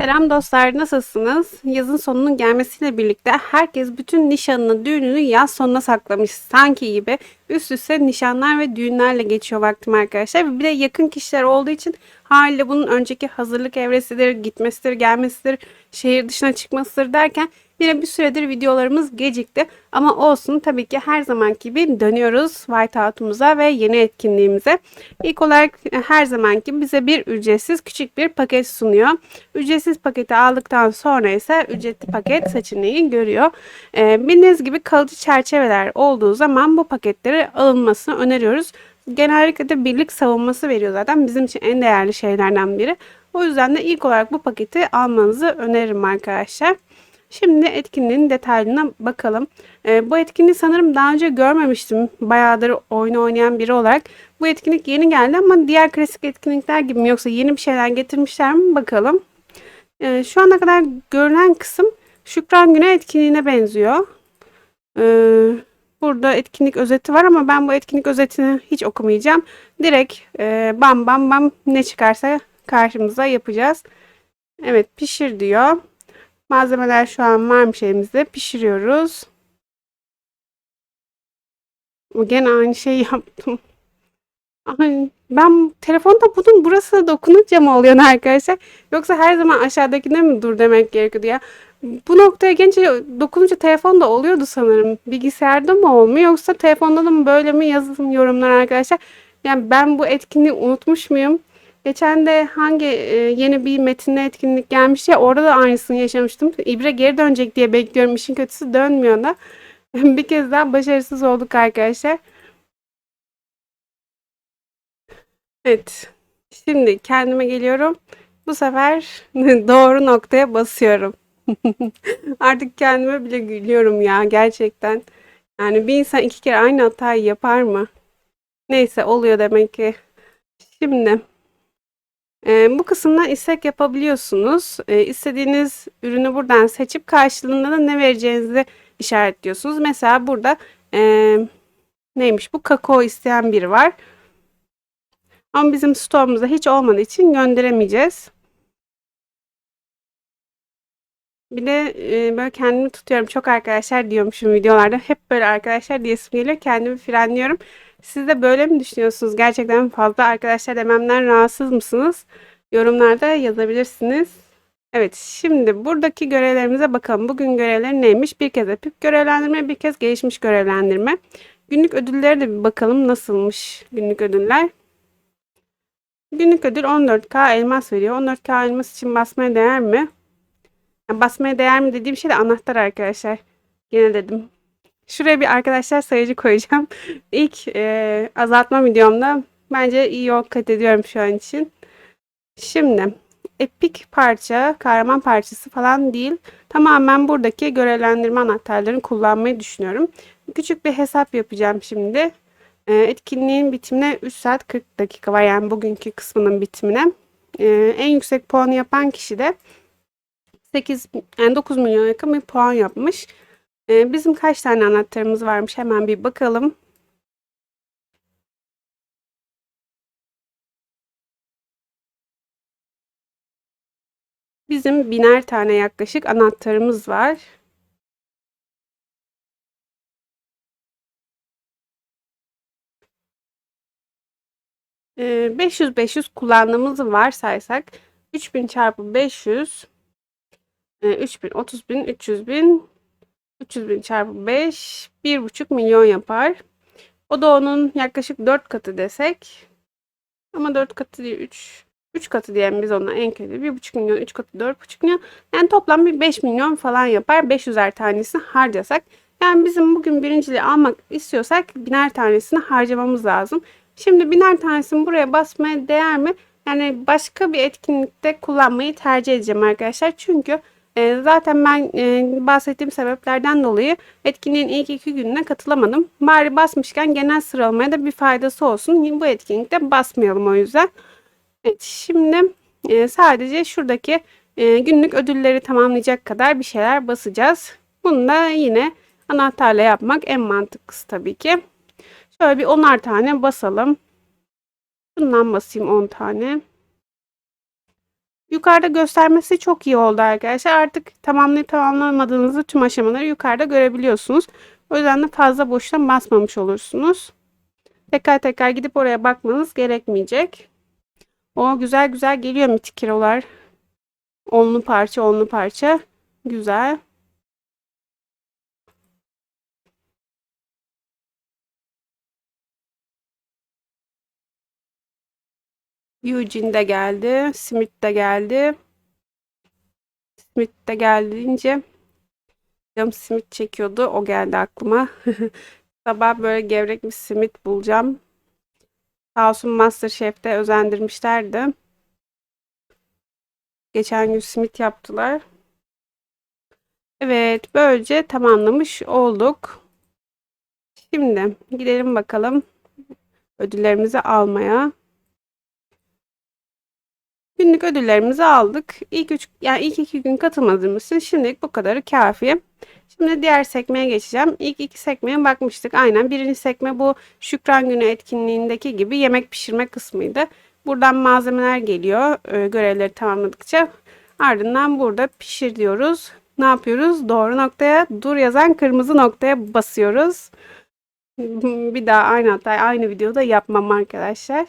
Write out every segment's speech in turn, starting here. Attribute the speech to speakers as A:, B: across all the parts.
A: Selam dostlar, nasılsınız? Yazın sonunun gelmesiyle birlikte herkes bütün nişanını, düğününü yaz sonuna saklamış sanki gibi. Üst üste nişanlar ve düğünlerle geçiyor vaktim arkadaşlar. Bir de yakın kişiler olduğu için haliyle bunun önceki hazırlık evresidir, gitmesidir, gelmesidir, şehir dışına çıkmasıdır derken yine bir süredir videolarımız gecikti. Ama olsun tabii ki her zamanki gibi dönüyoruz Whiteout'umuza ve yeni etkinliğimize. İlk olarak e, her zamanki bize bir ücretsiz küçük bir paket sunuyor. Ücretsiz paketi aldıktan sonra ise ücretli paket seçeneği görüyor. Ee, bildiğiniz gibi kalıcı çerçeveler olduğu zaman bu paketleri alınmasını öneriyoruz. Genellikle de birlik savunması veriyor zaten bizim için en değerli şeylerden biri. O yüzden de ilk olarak bu paketi almanızı öneririm arkadaşlar. Şimdi etkinliğin detaylarına bakalım. Ee, bu etkinliği sanırım daha önce görmemiştim. Bayağıdır oyunu oynayan biri olarak. Bu etkinlik yeni geldi ama diğer klasik etkinlikler gibi mi yoksa yeni bir şeyler getirmişler mi bakalım. Ee, şu ana kadar görünen kısım Şükran Günü etkinliğine benziyor. Ee, burada etkinlik özeti var ama ben bu etkinlik özetini hiç okumayacağım. Direkt e, bam bam bam ne çıkarsa karşımıza yapacağız. Evet pişir diyor. Malzemeler şu an varmış elimizde. Pişiriyoruz. Gene aynı şeyi yaptım. Ay, ben telefonda bunun burası dokununca mı oluyor arkadaşlar? Yoksa her zaman aşağıdakine mi dur demek gerekiyordu ya? Bu noktaya gelince dokununca telefonda oluyordu sanırım. Bilgisayarda mı olmuyor yoksa telefonda da mı böyle mi yazın yorumlar arkadaşlar. Yani ben bu etkinliği unutmuş muyum? Geçen de hangi e, yeni bir metinli etkinlik gelmiş ya orada da aynısını yaşamıştım. İbre geri dönecek diye bekliyorum. İşin kötüsü dönmüyor da. bir kez daha başarısız olduk arkadaşlar. Evet. Şimdi kendime geliyorum. Bu sefer doğru noktaya basıyorum. Artık kendime bile gülüyorum ya gerçekten. Yani bir insan iki kere aynı hatayı yapar mı? Neyse oluyor demek ki. Şimdi e, bu kısımdan istek yapabiliyorsunuz. E, istediğiniz ürünü buradan seçip karşılığında da ne vereceğinizi işaretliyorsunuz. Mesela burada e, neymiş bu kakao isteyen biri var. Ama bizim stoğumuzda hiç olmadığı için gönderemeyeceğiz. Bir de e, böyle kendimi tutuyorum. Çok arkadaşlar diyormuşum videolarda. Hep böyle arkadaşlar diyesim geliyor. Kendimi frenliyorum. Siz de böyle mi düşünüyorsunuz? Gerçekten fazla arkadaşlar dememden rahatsız mısınız? Yorumlarda yazabilirsiniz. Evet şimdi buradaki görevlerimize bakalım. Bugün görevleri neymiş? Bir kez epik görevlendirme, bir kez gelişmiş görevlendirme. Günlük ödülleri de bir bakalım nasılmış günlük ödüller. Günlük ödül 14k elmas veriyor. 14k elmas için basmaya değer mi? Yani basmaya değer mi dediğim şey de anahtar arkadaşlar. Yine dedim. Şuraya bir arkadaşlar sayıcı koyacağım. İlk e, azaltma videomda bence iyi yol kat ediyorum şu an için. Şimdi epik parça, kahraman parçası falan değil. Tamamen buradaki görevlendirme anahtarlarını kullanmayı düşünüyorum. Küçük bir hesap yapacağım şimdi. E, etkinliğin bitimine 3 saat 40 dakika var. Yani bugünkü kısmının bitimine. E, en yüksek puanı yapan kişi de 8 yani 9 milyon yakın bir puan yapmış. Ee, bizim kaç tane anahtarımız varmış hemen bir bakalım. Bizim biner tane yaklaşık anahtarımız var. Ee, 500-500 kullandığımız varsaysak 3000 çarpı 500 3000, 30 bin, 300 bin, 300 bin çarpı 5, 1,5 milyon yapar. O da onun yaklaşık 4 katı desek. Ama 4 katı değil 3, 3 katı diyelim biz ona en kötü. 1,5 milyon, 3 katı 4,5 milyon. Yani toplam bir 5 milyon falan yapar. 500'er tanesini harcasak. Yani bizim bugün birinciliği almak istiyorsak biner tanesini harcamamız lazım. Şimdi biner tanesini buraya basmaya değer mi? Yani başka bir etkinlikte kullanmayı tercih edeceğim arkadaşlar. Çünkü e, zaten ben e, bahsettiğim sebeplerden dolayı etkinliğin ilk iki gününe katılamadım. Bari basmışken genel sıralamaya da bir faydası olsun. Bu etkinlikte basmayalım o yüzden. Evet şimdi e, sadece şuradaki günlük ödülleri tamamlayacak kadar bir şeyler basacağız. Bunu da yine anahtarla yapmak en mantıklısı tabii ki. Şöyle bir 10'ar tane basalım. Bundan basayım 10 tane. Yukarıda göstermesi çok iyi oldu arkadaşlar. Artık tamamlayıp tamamlamadığınızı tüm aşamaları yukarıda görebiliyorsunuz. O yüzden de fazla boştan basmamış olursunuz. Tekrar tekrar gidip oraya bakmanız gerekmeyecek. O güzel güzel geliyor mitik kilolar. Onlu parça onlu parça. Güzel. Eugene de geldi. Smith de geldi. Smith de geldiğince canım Smith çekiyordu. O geldi aklıma. Sabah böyle gevrek bir simit bulacağım. Sağ olsun Masterchef'te özendirmişlerdi. Geçen gün simit yaptılar. Evet, böylece tamamlamış olduk. Şimdi gidelim bakalım ödüllerimizi almaya. Günlük ödüllerimizi aldık. İlk üç, yani ilk iki gün katılmadığımız için şimdilik bu kadarı kafi. Şimdi diğer sekmeye geçeceğim. İlk iki sekmeye bakmıştık. Aynen birinci sekme bu Şükran Günü etkinliğindeki gibi yemek pişirme kısmıydı. Buradan malzemeler geliyor e, görevleri tamamladıkça. Ardından burada pişir diyoruz. Ne yapıyoruz? Doğru noktaya dur yazan kırmızı noktaya basıyoruz. Bir daha aynı hatayı aynı videoda yapmam arkadaşlar.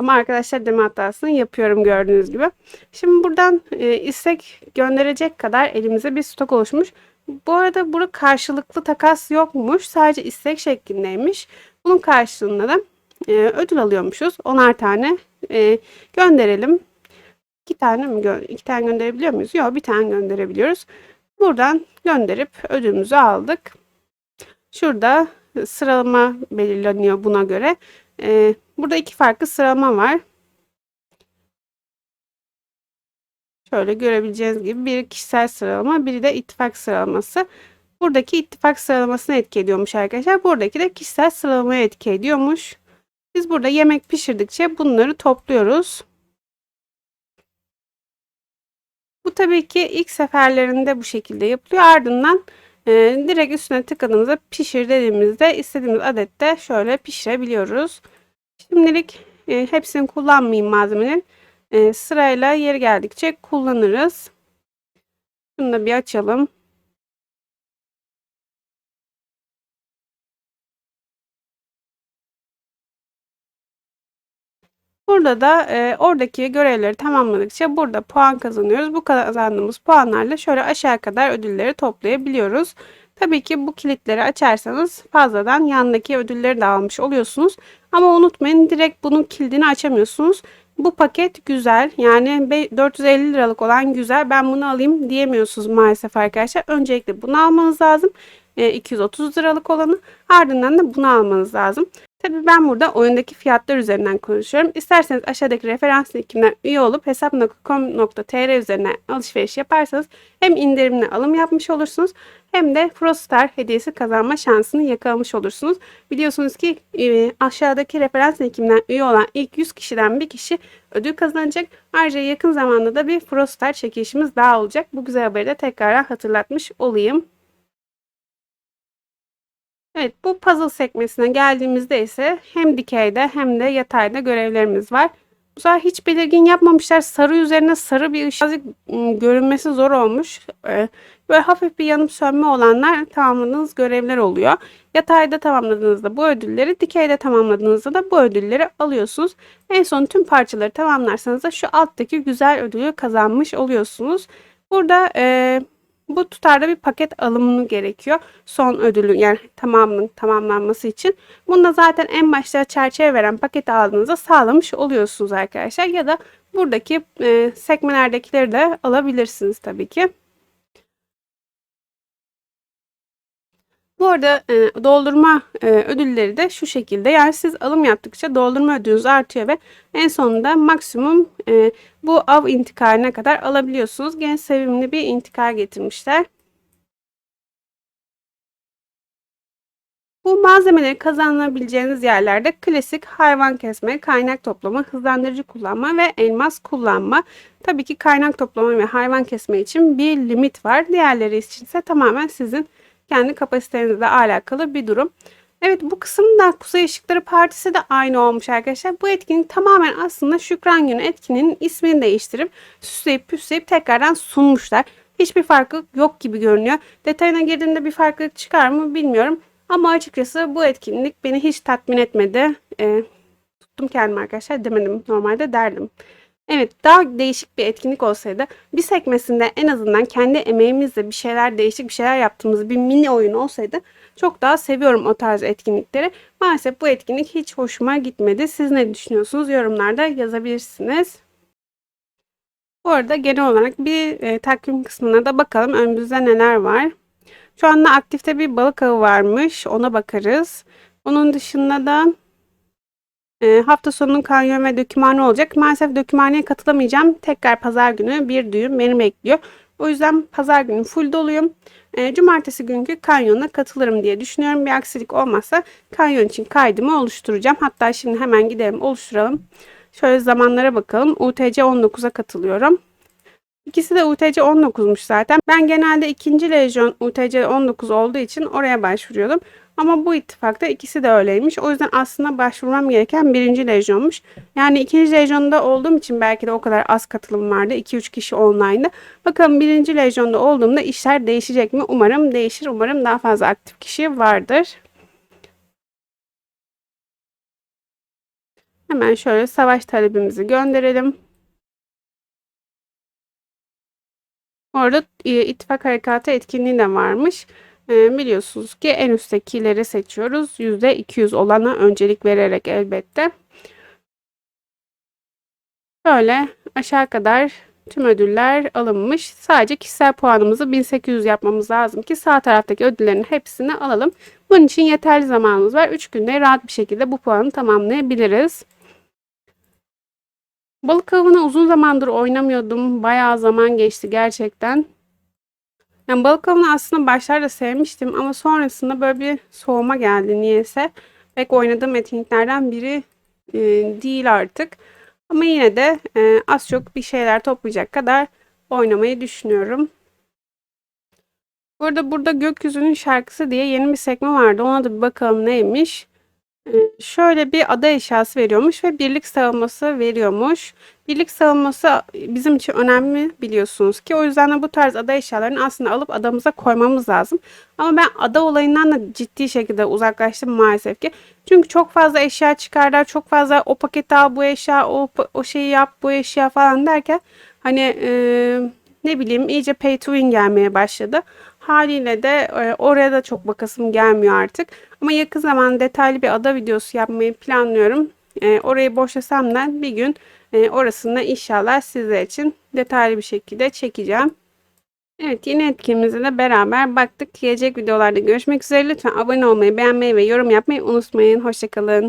A: Ama arkadaşlar deme hatasını yapıyorum gördüğünüz gibi. Şimdi buradan e, istek gönderecek kadar elimize bir stok oluşmuş. Bu arada burada karşılıklı takas yokmuş. Sadece istek şeklindeymiş. Bunun karşılığında da e, ödül alıyormuşuz. Onar tane e, gönderelim. İki tane mi gö iki tane gönderebiliyor muyuz? Yok bir tane gönderebiliyoruz. Buradan gönderip ödülümüzü aldık. Şurada sıralama belirleniyor buna göre. E, burada iki farklı sıralama var. Şöyle görebileceğiniz gibi bir kişisel sıralama, biri de ittifak sıralaması. Buradaki ittifak sıralamasını etki ediyormuş arkadaşlar. Buradaki de kişisel sıralamaya etki ediyormuş. Biz burada yemek pişirdikçe bunları topluyoruz. Bu tabii ki ilk seferlerinde bu şekilde yapılıyor. Ardından e, direkt üstüne tıkladığımızda pişir dediğimizde istediğimiz adette şöyle pişirebiliyoruz. Şimdilik e, hepsini kullanmayayım malzemenin. E, sırayla yeri geldikçe kullanırız. Şunu da bir açalım. Burada da e, oradaki görevleri tamamladıkça burada puan kazanıyoruz. Bu kazandığımız puanlarla şöyle aşağı kadar ödülleri toplayabiliyoruz. Tabii ki bu kilitleri açarsanız fazladan yandaki ödülleri de almış oluyorsunuz. Ama unutmayın direkt bunun kilidini açamıyorsunuz. Bu paket güzel yani 450 liralık olan güzel ben bunu alayım diyemiyorsunuz maalesef arkadaşlar. Öncelikle bunu almanız lazım. 230 e, liralık olanı ardından da bunu almanız lazım. Tabii ben burada oyundaki fiyatlar üzerinden konuşuyorum. İsterseniz aşağıdaki referans linkimden üye olup hesap.com.tr üzerinden alışveriş yaparsanız hem indirimli alım yapmış olursunuz hem de Frostar hediyesi kazanma şansını yakalamış olursunuz. Biliyorsunuz ki e, aşağıdaki referans linkimden üye olan ilk 100 kişiden bir kişi ödül kazanacak. Ayrıca yakın zamanda da bir Frostar çekilişimiz daha olacak. Bu güzel haberi de tekrar hatırlatmış olayım. Evet bu puzzle sekmesine geldiğimizde ise hem dikeyde hem de yatayda görevlerimiz var. Bu sefer hiç belirgin yapmamışlar. Sarı üzerine sarı bir ışık ıı, görünmesi zor olmuş. Ee, böyle hafif bir yanıp sönme olanlar tamamladığınız görevler oluyor. Yatayda tamamladığınızda bu ödülleri, dikeyde tamamladığınızda da bu ödülleri alıyorsunuz. En son tüm parçaları tamamlarsanız da şu alttaki güzel ödülü kazanmış oluyorsunuz. Burada bu tutarda bir paket alımını gerekiyor. Son ödülü yani tamamının tamamlanması için. Bunu da zaten en başta çerçeve veren paketi aldığınızda sağlamış oluyorsunuz arkadaşlar. Ya da buradaki e, sekmelerdekileri de alabilirsiniz tabii ki. Bu arada e, doldurma e, ödülleri de şu şekilde. Yani siz alım yaptıkça doldurma ödülünüz artıyor ve en sonunda maksimum e, bu av intikaline kadar alabiliyorsunuz. Gene sevimli bir intikal getirmişler. Bu malzemeleri kazanabileceğiniz yerlerde klasik hayvan kesme, kaynak toplama, hızlandırıcı kullanma ve elmas kullanma. Tabii ki kaynak toplama ve hayvan kesme için bir limit var. Diğerleri için ise tamamen sizin kendi kapasitenizle alakalı bir durum. Evet bu kısımda Kuzey Işıkları Partisi de aynı olmuş arkadaşlar. Bu etkinlik tamamen aslında Şükran Günü etkinliğinin ismini değiştirip süsleyip püsleyip tekrardan sunmuşlar. Hiçbir farklılık yok gibi görünüyor. Detayına girdiğimde bir farklılık çıkar mı bilmiyorum. Ama açıkçası bu etkinlik beni hiç tatmin etmedi. Ee, tuttum kendimi arkadaşlar demedim. Normalde derdim. Evet daha değişik bir etkinlik olsaydı bir sekmesinde en azından kendi emeğimizle bir şeyler değişik bir şeyler yaptığımız bir mini oyun olsaydı çok daha seviyorum o tarz etkinlikleri. Maalesef bu etkinlik hiç hoşuma gitmedi. Siz ne düşünüyorsunuz? Yorumlarda yazabilirsiniz. Bu arada genel olarak bir e, takvim kısmına da bakalım önümüzde neler var. Şu anda aktifte bir balık avı varmış. Ona bakarız. Onun dışında da e, hafta sonu kanyon ve dökümhane olacak. Maalesef dökümhaneye katılamayacağım. Tekrar pazar günü bir düğün beni bekliyor. O yüzden pazar günü full doluyum. E, cumartesi günkü kanyona katılırım diye düşünüyorum. Bir aksilik olmazsa kanyon için kaydımı oluşturacağım. Hatta şimdi hemen gidelim oluşturalım. Şöyle zamanlara bakalım. UTC 19'a katılıyorum. İkisi de UTC 19'muş zaten. Ben genelde ikinci lejyon UTC 19 olduğu için oraya başvuruyordum. Ama bu ittifakta ikisi de öyleymiş. O yüzden aslında başvurmam gereken birinci lejyonmuş. Yani ikinci lejyonda olduğum için belki de o kadar az katılım vardı. 2-3 kişi online'da. Bakalım birinci lejyonda olduğumda işler değişecek mi? Umarım değişir. Umarım daha fazla aktif kişi vardır. Hemen şöyle savaş talebimizi gönderelim. Orada e, ittifak harekatı etkinliği de varmış. E, biliyorsunuz ki en üsttekileri seçiyoruz. %200 olana öncelik vererek elbette. Böyle aşağı kadar tüm ödüller alınmış. Sadece kişisel puanımızı 1800 yapmamız lazım ki sağ taraftaki ödüllerin hepsini alalım. Bunun için yeterli zamanımız var. 3 günde rahat bir şekilde bu puanı tamamlayabiliriz. Balık avını uzun zamandır oynamıyordum. Bayağı zaman geçti gerçekten. Yani balık avını aslında başlarda sevmiştim ama sonrasında böyle bir soğuma geldi niyeyse. Pek oynadığım etkinliklerden biri e, değil artık. Ama yine de e, az çok bir şeyler toplayacak kadar oynamayı düşünüyorum. Burada burada gökyüzünün şarkısı diye yeni bir sekme vardı. Ona da bir bakalım neymiş. Şöyle bir ada eşyası veriyormuş ve birlik savunması veriyormuş. Birlik savunması bizim için önemli biliyorsunuz ki. O yüzden de bu tarz ada eşyalarını aslında alıp adamıza koymamız lazım. Ama ben ada olayından da ciddi şekilde uzaklaştım maalesef ki. Çünkü çok fazla eşya çıkarlar. Çok fazla o paketi al bu eşya, o, o şeyi yap bu eşya falan derken hani e, ne bileyim iyice pay to win gelmeye başladı. Haliyle de e, oraya da çok bakasım gelmiyor artık. Ama yakın zamanda detaylı bir ada videosu yapmayı planlıyorum. E, orayı boşlasam da bir gün e, orasını inşallah sizler için detaylı bir şekilde çekeceğim. Evet yeni etkinliğimize de beraber baktık. Gelecek videolarda görüşmek üzere. Lütfen abone olmayı, beğenmeyi ve yorum yapmayı unutmayın. Hoşçakalın.